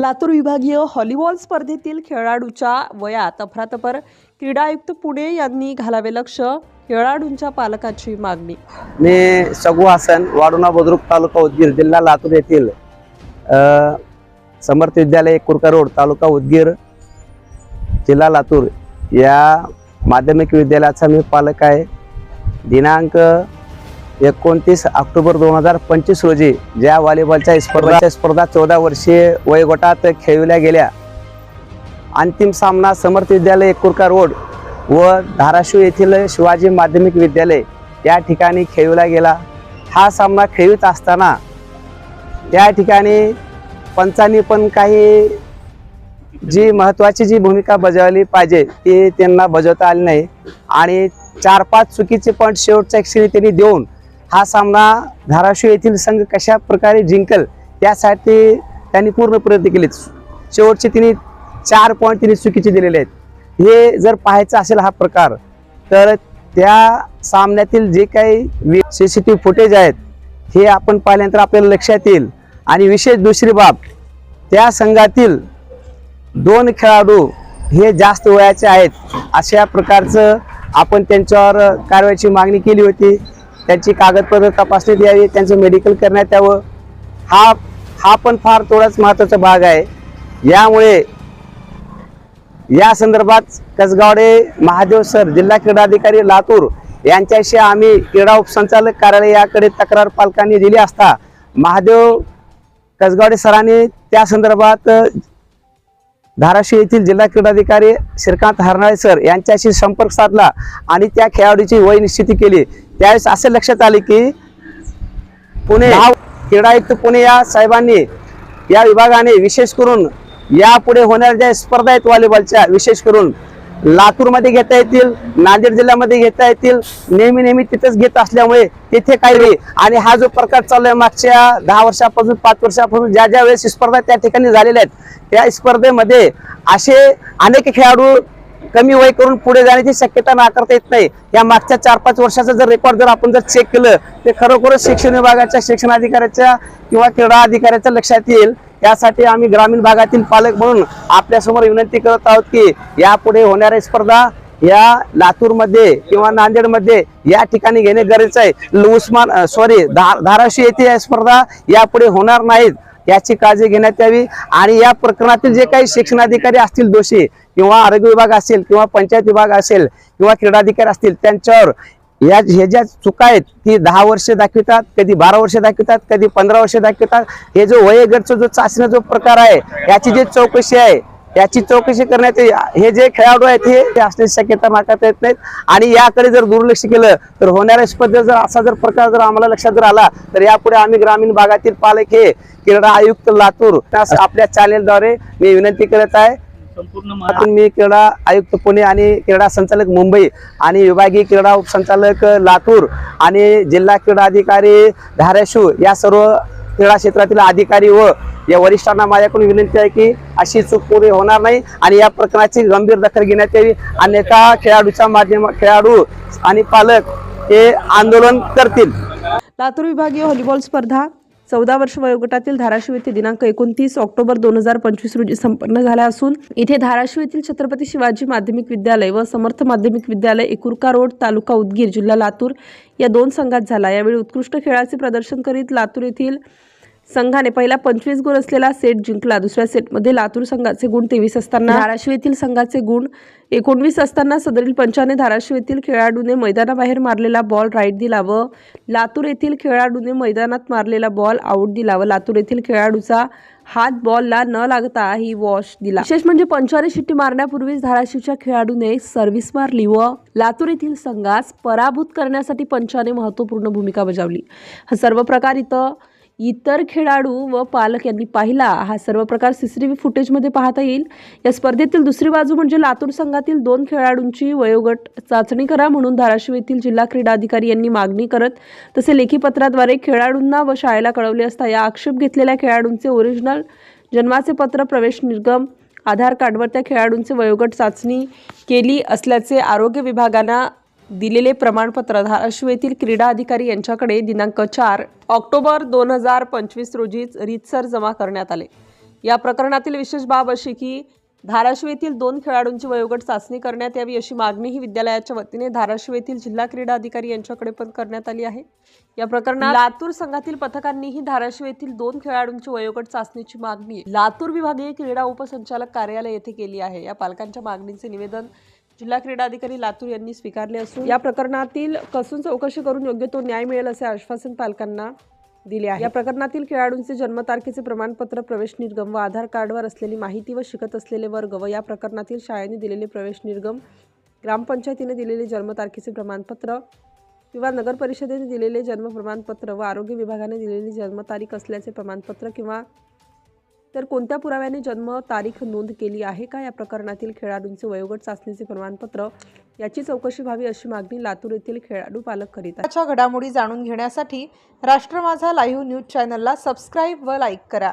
लातूर विभागीय हॉलीबॉल स्पर्धेतील खेळाडूच्या वयात अफरातफर क्रीडा आयुक्त पुणे यांनी घालावे लक्ष खेळाडूंच्या पालकाची मागणी. मी सगू हासन वाडुना बुद्रुक तालुका उदगीर जिल्हा लातूर येथील अ, समर्थ विद्यालय कुरका रोड तालुका उदगीर जिल्हा लातूर. या माध्यमिक विद्यालयाचा मी पालक आहे. दिनांक एकोणतीस ऑक्टोबर दोन हजार पंचवीस रोजी ज्या व्हॉलीबॉलच्या स्पर्धा स्पर्धा चौदा वर्षीय वयोगटात खेळविल्या गेल्या. अंतिम सामना समर्थ विद्यालय एकुरका रोड व धाराशिव येथील शिवाजी माध्यमिक विद्यालय या ठिकाणी खेळविला गेला. हा सामना खेळवित असताना त्या ठिकाणी पंचांनी पण काही जी महत्त्वाची जी भूमिका बजावली पाहिजे ती त्यांना बजावता आली नाही. आणि चार पाच चुकीचे पॉईंट शेवटच्या क्षणी त्यांनी देऊन हा सामना धाराशिव येथील संघ कशा प्रकारे जिंकल त्यासाठी त्यांनी पूर्ण प्रयत्न केलेत. शेवटचे तिने चार पॉईंट तिने चुकीचे दिलेले आहेत. हे जर पाहायचं असेल हा प्रकार तर त्या सामन्यातील जे काही C C T V footage आहेत हे आपण पाहिल्यानंतर आपल्याला लक्षात येईल. आणि विशेष दुसरी बाब त्या संघातील दोन खेळाडू हे जास्त वयाचे आहेत अशा प्रकारचं आपण त्यांच्यावर कारवाईची मागणी केली होती. त्यांची कागदपत्र तपासण्यात यावी त्यांचं मेडिकल करण्यात यावं. हा हा पण फार थोडाच महत्त्वाचा भाग आहे. यामुळे या संदर्भात कसगावडे महादेव सर जिल्हा क्रीडा अधिकारी लातूर यांच्याशी आम्ही क्रीडा उपसंचालक कार्यालय याकडे तक्रार पालकांनी दिली असता महादेव कसगावडे सरांनी त्या संदर्भात धाराशिव येथील जिल्हा क्रीडाधिकारी श्रीकांत हरनाळे सर यांच्याशी संपर्क साधला आणि त्या खेळाडूची वय निश्चिती केली. त्यावेळेस असे लक्षात आले की पुणे क्रीडा आयुक्त पुणे या साहेबांनी या विभागाने विशेष करून यापुढे होणाऱ्या ज्या स्पर्धा आहेत व्हॉलीबॉलच्या विशेष करून लातूरमध्ये घेता येतील नांदेड जिल्ह्यामध्ये घेता येतील नेहमी नेहमी तिथेच घेत असल्यामुळे तिथे काही आणि हा जो प्रकार चालू आहे मागच्या दहा वर्षापासून पाच वर्षापासून ज्या ज्या वेळेस स्पर्धा त्या ठिकाणी झालेल्या आहेत त्या स्पर्धेमध्ये असे अनेक खेळाडू कमी वय करून पुढे जाण्याची शक्यता नाकारता येत नाही. या मागच्या चार पाच वर्षाचा जर रेकॉर्ड जर आपण जर चेक केलं ते खरोखरच शिक्षण विभागाच्या शिक्षण अधिकाऱ्याच्या किंवा क्रीडा अधिकाऱ्याच्या लक्षात येईल. यासाठी आम्ही ग्रामीण भागातील पालक म्हणून आपल्यासमोर विनंती करत आहोत की यापुढे होणाऱ्या स्पर्धा या लातूरमध्ये किंवा नांदेडमध्ये या ठिकाणी घेणे गरजेचं आहे. उस्मान सॉरी धाराशिव येथे या स्पर्धा यापुढे होणार नाहीत. याची काळजी घेण्यात यावी. आणि या प्रकरणातील जे काही शिक्षणाधिकारी असतील दोषी किंवा आरोग्य विभाग असेल किंवा पंचायत विभाग असेल किंवा क्रीडाधिकारी असतील त्यांच्यावर या हे ज्या चुका आहेत ती दहा वर्षे दाखवितात कधी बारा वर्षे दाखवितात कधी पंधरा वर्षे दाखवितात. हे जो वयोगटचा जो चाचणी जो प्रकार आहे याची जी चौकशी आहे याची चौकशी करण्यात हे जे खेळाडू आहेत हे ते असण्याची शक्यता मागता येत नाहीत. आणि याकडे जर दुर्लक्ष केलं तर होणाऱ्या स्पर्धेत जर असा जर प्रकार जर आम्हाला लक्षात जर आला तर यापुढे आम्ही ग्रामीण भागातील पालक हे क्रीडा आयुक्त लातूर आपल्या चॅनेलद्वारे मी विनंती करत आहे. त्यातून मी क्रीडा आयुक्त पुणे आणि क्रीडा संचालक मुंबई आणि विभागीय क्रीडा उपसंचालक लातूर आणि जिल्हा क्रीडा अधिकारी धाराशिव या सर्व क्रीडा क्षेत्रातील अधिकारी व या वरिष्ठांना माझ्याकडून विनंती आहे की अशी चूक पुढे होणार नाही आणि या प्रकरणाची गंभीर दखल घेण्यात यावी. अन्यथा खेळाडूच्या माध्यम खेळाडू आणि पालक हे आंदोलन करतील. लातूर विभागीय व्हॉलीबॉल स्पर्धा चौदा वर्ष वयोगटातील धाराशिव येथे दिनांक एकोणतीस ऑक्टोबर दोन हजार पंचवीस रोजी संपन्न झाला असून इथे धाराशिव येथील छत्रपती शिवाजी माध्यमिक विद्यालय व समर्थ माध्यमिक विद्यालय एकुरका रोड तालुका उदगीर जिल्हा लातूर या दोन संघात झाला. यावेळी उत्कृष्ट खेळाचे प्रदर्शन करीत लातूर येथील संघाने पहिला पंचवीस गुण असलेला सेट जिंकला. दुसऱ्या सेटमध्ये लातूर संघाचे गुण तेवीस असताना धाराशिव येथील संघाचे गुण एकोणवीस असताना सदरील पंचाने धाराशिव येथील खेळाडूने मैदानाबाहेर मारलेला बॉल राईट दिला व लातूर येथील खेळाडूने मैदानात मारलेला बॉल आऊट दिला व लातूर येथील खेळाडूचा हात बॉलला न लागता ही वॉश दिला. विशेष म्हणजे पंचाने शिट्टी मारण्यापूर्वीच धाराशिवच्या खेळाडूने सर्व्हिस मारली व लातूर येथील संघास पराभूत करण्यासाठी पंचाने महत्त्वपूर्ण भूमिका बजावली. हा सर्व प्रकार इथं इतर खेळाडू व पालक यांनी पाहिला. हा सर्व प्रकार सी सी व्ही फुटेजमध्ये पाहता येईल. या स्पर्धेतील दुसरी बाजू म्हणजे लातूर संघातील दोन खेळाडूंची वयोगट चाचणी करा म्हणून धाराशिव येथील जिल्हा क्रीडा अधिकारी यांनी मागणी करत तसे लेखी पत्राद्वारे खेळाडूंना व शाळेला कळवले असता या आक्षेप घेतलेल्या खेळाडूंचे ओरिजिनल जन्माचे पत्र प्रवेश निर्गम आधार कार्डवर त्या खेळाडूंचे वयोगट चाचणी केली असल्याचे आरोग्य विभागानं दिलेले प्रमाणपत्र धाराशिव येथील क्रीडा अधिकारी यांच्याकडे दिनांक चार ऑक्टोबर दोन हजार पंचवीस रोजीच रीतसर जमा करण्यात आले. या प्रकरणातील विशेष बाब अशी की धाराशिव येथील दोन खेळाडूंची वयोगट चाचणी करण्यात यावी अशी मागणीही विद्यालयाच्या वतीने धाराशिव येथील जिल्हा क्रीडा अधिकारी यांच्याकडे पण करण्यात आली आहे. या प्रकरणात लातूर संघातील पथकांनीही धाराशिव येथील दोन खेळाडूंची वयोगट चाचणीची मागणी लातूर विभागीय क्रीडा उपसंचालक कार्यालय येथे केली आहे. या पालकांच्या मागणीचे निवेदन जिल्हा क्रीडा अधिकारी लातूर यांनी स्वीकारले असून या प्रकरणातील कसून चौकशी करून योग्य तो न्याय मिळेल असे आश्वासन पालकांना दिले आहे. या प्रकरणातील खेळाडूंचे जन्मतारखेचे प्रमाणपत्र प्रवेश निर्गम व आधार कार्डवर असलेली माहिती व शिकत असलेले वर्ग व या प्रकरणातील शाळेने दिलेले प्रवेश निर्गम ग्रामपंचायतीने दिलेले जन्मतारखेचे प्रमाणपत्र किंवा नगर परिषदेने दिलेले जन्म प्रमाणपत्र व आरोग्य विभागाने दिलेली जन्मतारीख असल्याचे प्रमाणपत्र किंवा तर कोणत्या पुराव्याने जन्म तारीख नोंद केली आहे का? या प्रकरणातील खेळाडूंचे वयोगट चाचणीचे प्रमाणपत्र याची चौकशी व्हावी अशी मागणी लातूर येथील खेळाडू पालक करीत आहेत. घडामोडी जाणून घेण्यासाठी राष्ट्र माझा लाईव्ह न्यूज चॅनलला सबस्क्राईब व लाईक करा.